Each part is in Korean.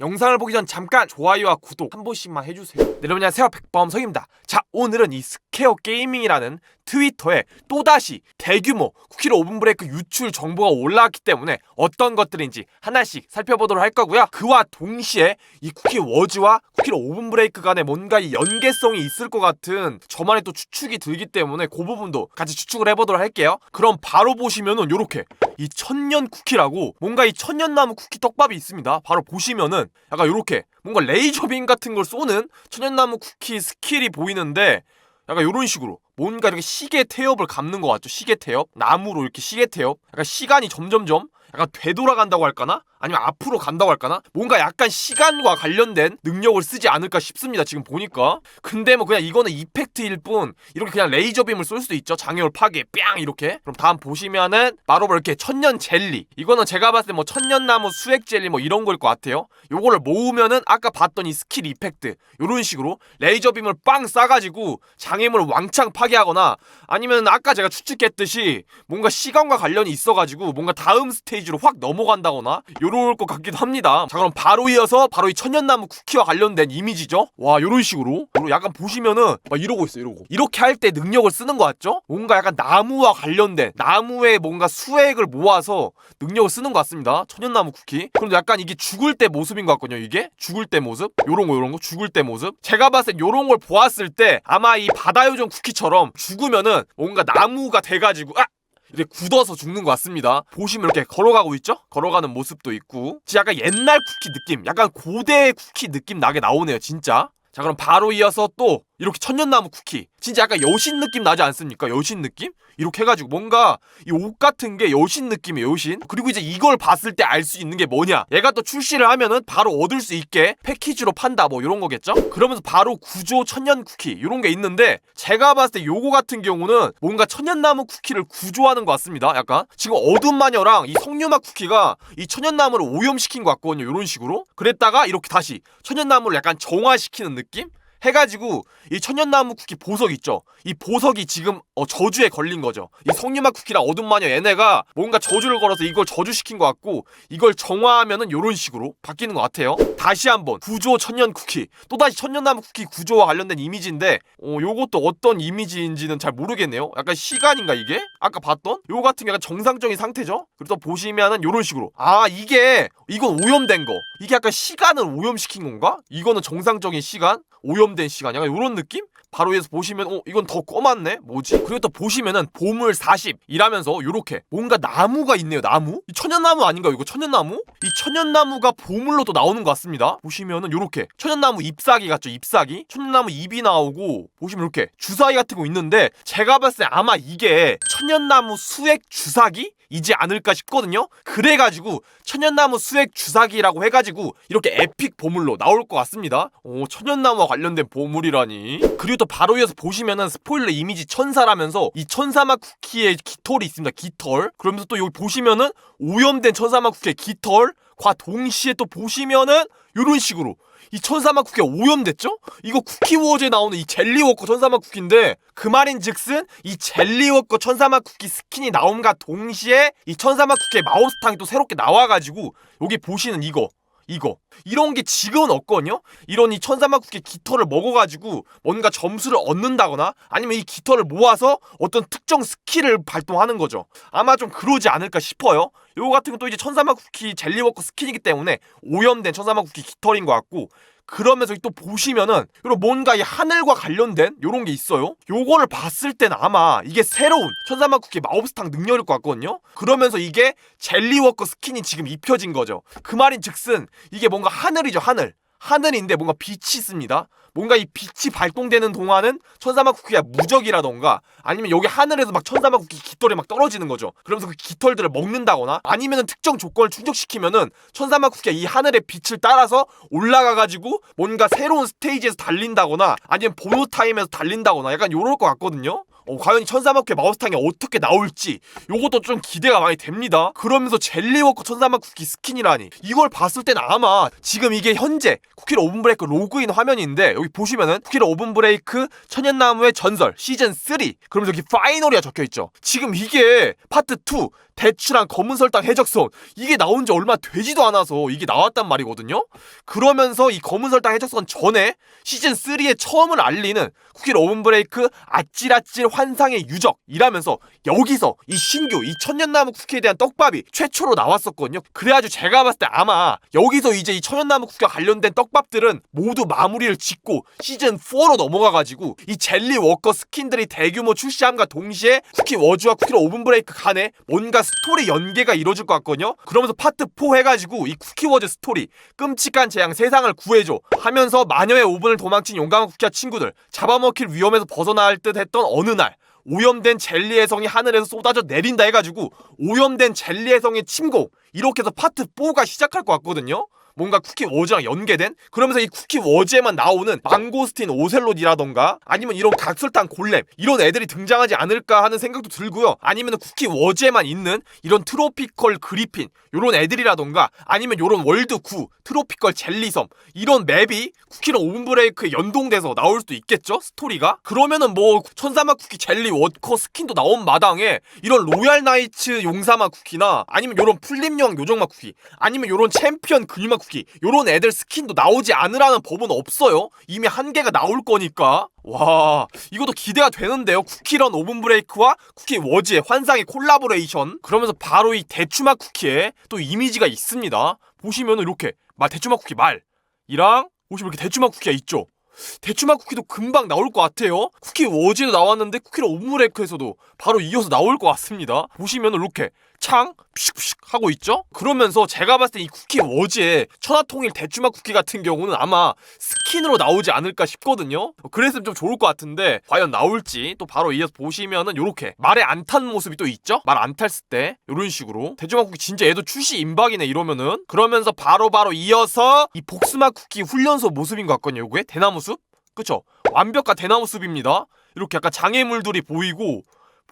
영상을 보기 전 잠깐 좋아요와 구독 한 번씩만 해주세요. 네, 여러분 안녕하세요 백범성입니다. 자 오늘은 이 스 퀘어 게이밍이라는 트위터에 또다시 대규모 쿠키로 오븐 브레이크 유출 정보가 올라왔기 때문에 어떤 것들인지 하나씩 살펴보도록 할 거고요. 그와 동시에 이 쿠키 워즈와 쿠키로 오븐 브레이크 간에 뭔가 이 연계성이 있을 것 같은 저만의 또 추측이 들기 때문에 그 부분도 같이 추측을 해보도록 할게요. 그럼 바로 보시면은 요렇게 이 천년 쿠키라고 뭔가 이 천년나무 쿠키 떡밥이 있습니다. 바로 보시면은 약간 요렇게 뭔가 레이저빔 같은 걸 쏘는 천년나무 쿠키 스킬이 보이는데 약간 요런 식으로 뭔가 이렇게 시계 태엽을 감는 것 같죠? 시계 태엽 나무로 이렇게 시계 태엽 약간 시간이 점점점 약간 되돌아간다고 할까나? 아니면 앞으로 간다고 할까나? 뭔가 약간 시간과 관련된 능력을 쓰지 않을까 싶습니다. 지금 보니까. 근데 뭐 그냥 이거는 이펙트일 뿐 이렇게 그냥 레이저빔을 쏠 수도 있죠. 장애물 파괴 뺨 이렇게. 그럼 다음 보시면은 바로 뭐 이렇게 천년 젤리. 이거는 제가 봤을 때 뭐 천년나무 수액 젤리 뭐 이런 거일 것 같아요. 요거를 모으면은 아까 봤던 이 스킬 이펙트 요런 식으로 레이저빔을 빵 쏴가지고 장애물을 왕창 파괴하거나 아니면 아까 제가 추측했듯이 뭔가 시간과 관련이 있어가지고 뭔가 다음 스테이 지로 확 넘어간다거나 요럴 것 같기도 합니다. 자 그럼 바로 이어서 바로 이 천년나무 쿠키와 관련된 이미지죠. 와 요런 식으로 요런 약간 보시면은 막 이러고 있어 이러고 이렇게 할 때 능력을 쓰는 것 같죠? 뭔가 약간 나무와 관련된 나무에 뭔가 수액을 모아서 능력을 쓰는 것 같습니다. 천년나무 쿠키. 그럼 약간 이게 죽을 때 모습인 것 같거든요. 이게 죽을 때 모습. 요런 거 요런 거 죽을 때 모습. 제가 봤을 때 요런 걸 보았을 때 아마 이 바다요정 쿠키처럼 죽으면은 뭔가 나무가 돼가지고 아 이렇게 굳어서 죽는 것 같습니다. 보시면 이렇게 걸어가고 있죠? 걸어가는 모습도 있고. 진짜 약간 옛날 쿠키 느낌, 약간 고대 쿠키 느낌 나게 나오네요, 진짜. 자, 그럼 바로 이어서 또 이렇게 천년나무 쿠키. 진짜 약간 여신 느낌 나지 않습니까? 여신 느낌? 이렇게 해가지고 뭔가 이 옷 같은 게 여신 느낌이에요, 여신. 그리고 이제 이걸 봤을 때 알 수 있는 게 뭐냐? 얘가 또 출시를 하면은 바로 얻을 수 있게 패키지로 판다, 뭐 이런 거겠죠? 그러면서 바로 구조 천년 쿠키 이런 게 있는데 제가 봤을 때 요거 같은 경우는 뭔가 천년나무 쿠키를 구조하는 것 같습니다. 약간 지금 어둠 마녀랑 이 석류맛 쿠키가 이 천년나무를 오염시킨 것 같거든요. 이런 식으로. 그랬다가 이렇게 다시 천년나무를 약간 정화시키는 느낌? 해가지고 이 천년나무 쿠키 보석 있죠. 이 보석이 지금 어, 저주에 걸린 거죠. 이 석류맛 쿠키랑 어둠 마녀 얘네가 뭔가 저주를 걸어서 이걸 저주시킨 것 같고 이걸 정화하면은 이런 식으로 바뀌는 것 같아요. 다시 한번 구조 천년 쿠키 또 다시 천년나무 쿠키 구조와 관련된 이미지인데 어, 요것도 어떤 이미지인지는 잘 모르겠네요. 약간 시간인가 이게? 아까 봤던 요 같은 게 약간 정상적인 상태죠. 또 보시면은 이런 식으로 아 이게 이건 오염된 거 이게 약간 시간을 오염시킨 건가? 이거는 정상적인 시간 오염된 시간. 약간 이런 느낌? 바로 위에서 보시면 어 이건 더 검았네? 뭐지? 그리고 또 보시면은 보물 40 이라면서 요렇게 뭔가 나무가 있네요 나무? 이 천연나무 아닌가요 이거? 천연나무? 이 천연나무가 보물로 또 나오는 것 같습니다. 보시면은 요렇게 천연나무 잎사귀 같죠 잎사귀? 천연나무 잎이 나오고 보시면 이렇게 주사위 같은 거 있는데 제가 봤을 때 아마 이게 천연나무 수액 주사기 이지 않을까 싶거든요. 그래가지고 천연나무 수액 주사기라고 해가지고 이렇게 에픽 보물로 나올 것 같습니다. 오 천연나무와 관련된 보물이라니. 그리고 또 바로 위에서 보시면은 스포일러 이미지 천사라면서 이 천사맛 쿠키의 깃털이 있습니다. 깃털. 그러면서 또 여기 보시면은 오염된 천사맛 쿠키의 깃털과 동시에 또 보시면은 이런 식으로 이 천사맛 쿠키가 오염됐죠? 이거 쿠키워즈에 나오는 이 젤리워커 천사맛 쿠키인데 그 말인 즉슨 이 젤리워커 천사맛 쿠키 스킨이 나옴과 동시에 이 천사맛 쿠키의 마우스탕이 또 새롭게 나와가지고 여기 보시는 이거 이거. 이런 게 지금은 없거든요? 이런 이 쿠키 깃털을 먹어가지고 뭔가 점수를 얻는다거나 아니면 이 깃털을 모아서 어떤 특정 스킬을 발동하는 거죠. 아마 좀 그러지 않을까 싶어요. 요거 같은 건 또 이제 천사맛 쿠키 젤리워커 스킨이기 때문에 오염된 천사맛 쿠키 깃털인 것 같고 그러면서 또 보시면은 요런 뭔가 이 하늘과 관련된 요런 게 있어요. 요거를 봤을 때는 아마 이게 새로운 천사맛 쿠키 마법스탕 능력일 것 같거든요. 그러면서 이게 젤리워커 스킨이 지금 입혀진 거죠. 그 말인 즉슨 이게 뭔가 하늘이죠 하늘. 하늘인데 뭔가 빛이 있습니다. 뭔가 이 빛이 발동되는 동안은 천사막 쿠키가 무적이라던가 아니면 여기 하늘에서 막 천사막 쿠키 깃털이 막 떨어지는 거죠. 그러면서 그 깃털들을 먹는다거나 아니면은 특정 조건을 충족시키면은 천사막 쿠키가 이 하늘의 빛을 따라서 올라가가지고 뭔가 새로운 스테이지에서 달린다거나 아니면 보노 타임에서 달린다거나 약간 요럴 것 같거든요. 어, 과연 이 천사막회 마우스탕이 어떻게 나올지 요것도 좀 기대가 많이 됩니다. 그러면서 젤리워커 천사막 쿠키 스킨이라니 이걸 봤을 때는 아마 지금 이게 현재 쿠키로 오븐 브레이크 로그인 화면인데 여기 보시면은 쿠키로 오븐 브레이크 천연나무의 전설 시즌 3 그러면서 여기 파이널이야 적혀있죠. 지금 이게 파트 2 대추랑 검은 설탕 해적선 이게 나온 지 얼마 되지도 않아서 이게 나왔단 말이거든요. 그러면서 이 검은 설탕 해적선 전에 시즌 3에 처음을 알리는 쿠키를 오븐 브레이크 아찔아찔 환상의 유적이라면서 여기서 이 신규 이 천년나무 쿠키에 대한 떡밥이 최초로 나왔었거든요. 그래가지고 제가 봤을 때 아마 여기서 이제 이 천년나무 쿠키와 관련된 떡밥들은 모두 마무리를 짓고 시즌 4로 넘어가가지고 이 젤리 워커 스킨들이 대규모 출시함과 동시에 쿠키 워즈와 쿠키로 오븐 브레이크 간에 뭔가 스토리 연계가 이루어질 것 같거든요. 그러면서 파트 4 해가지고 이 쿠키 워즈 스토리 끔찍한 재앙 세상을 구해줘 하면서 마녀의 오븐을 도망친 용감한 쿠키와 친구들 잡아먹힐 위험에서 벗어날 듯 했던 어느 날 오염된 젤리의 성이 하늘에서 쏟아져 내린다 해가지고 오염된 젤리의 성의 침공 이렇게 해서 파트 4가 시작할 것 같거든요. 뭔가 쿠키 워즈랑 연계된? 그러면서 이 쿠키 워즈에만 나오는 망고스틴 오셀롯이라던가 아니면 이런 각설탕 골렘 이런 애들이 등장하지 않을까 하는 생각도 들고요. 아니면 쿠키 워즈에만 있는 이런 트로피컬 그리핀 요런 애들이라던가 아니면 요런 월드 9 트로피컬 젤리섬 이런 맵이 쿠키랑 오븐브레이크에 연동돼서 나올 수도 있겠죠? 스토리가? 그러면은 뭐 천사맛 쿠키 젤리 워커 스킨도 나온 마당에 이런 로얄 나이츠 용사맛 쿠키나 아니면 요런 풀립용 요정맛 쿠키 아니면 요런 챔피언 근육맛 쿠키 요런 애들 스킨도 나오지 않으라는 법은 없어요? 이미 한 개가 나올 거니까. 와 이것도 기대가 되는데요. 쿠키런 오븐 브레이크와 쿠키 워즈의 환상의 콜라보레이션. 그러면서 바로 이 대추맛 쿠키에 또 이미지가 있습니다. 보시면 이렇게 말 대추맛 쿠키 말이랑 보시면 이렇게 대추맛 쿠키가 있죠. 대추맛 쿠키도 금방 나올 것 같아요. 쿠키 워즈도 나왔는데 쿠키를 오므레이크에서도 바로 이어서 나올 것 같습니다. 보시면 이렇게 창 푸식푸식 하고 있죠? 그러면서 제가 봤을 때 이 쿠키 워즈의 천하통일 대추맛 쿠키 같은 경우는 아마 스킨으로 나오지 않을까 싶거든요. 그랬으면 좀 좋을 것 같은데 과연 나올지 또 바로 이어서 보시면은 이렇게 말에 안 탄 모습이 또 있죠? 말 안 탔을 때 이런 식으로 대추맛 쿠키 진짜 얘도 출시 임박이네 이러면은 그러면서 바로 바로 이어서 이 복스맛 쿠키 훈련소 모습인 것 같거든요. 요게 대나무 숲 그쵸? 완벽한 대나무 숲입니다. 이렇게 약간 장애물들이 보이고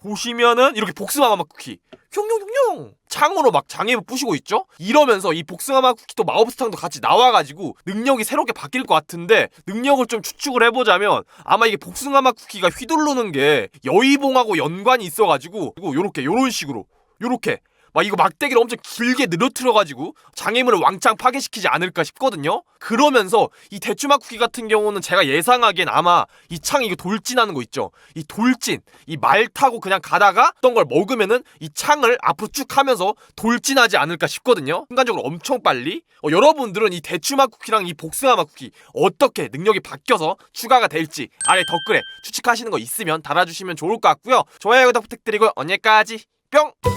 보시면은 이렇게 복숭아맛 쿠키. 흉흉흉흉 창으로 막 장애물 부시고 있죠? 이러면서 이 복숭아맛 쿠키도 마법사탕도 같이 나와가지고 능력이 새롭게 바뀔 것 같은데 능력을 좀 추측을 해보자면 아마 이게 복숭아맛 쿠키가 휘두르는 게 여의봉하고 연관이 있어가지고 요렇게 요런 식으로. 요렇게 막 이거 막대기를 엄청 길게 늘어뜨려가지고 장애물을 왕창 파괴시키지 않을까 싶거든요. 그러면서 이 대추맛 쿠키 같은 경우는 제가 예상하기엔 아마 이창 이거 돌진하는 거 있죠. 이 돌진 이 말 타고 그냥 가다가 어떤 걸 먹으면은 이 창을 앞으로 쭉 하면서 돌진하지 않을까 싶거든요. 순간적으로 엄청 빨리. 어, 여러분들은 이 대추맛 쿠키랑 이 복숭아맛 쿠키 어떻게 능력이 바뀌어서 추가가 될지 아래 댓글에 추측하시는 거 있으면 달아주시면 좋을 것 같고요. 좋아요 구독 부탁드리고 언제까지 뿅.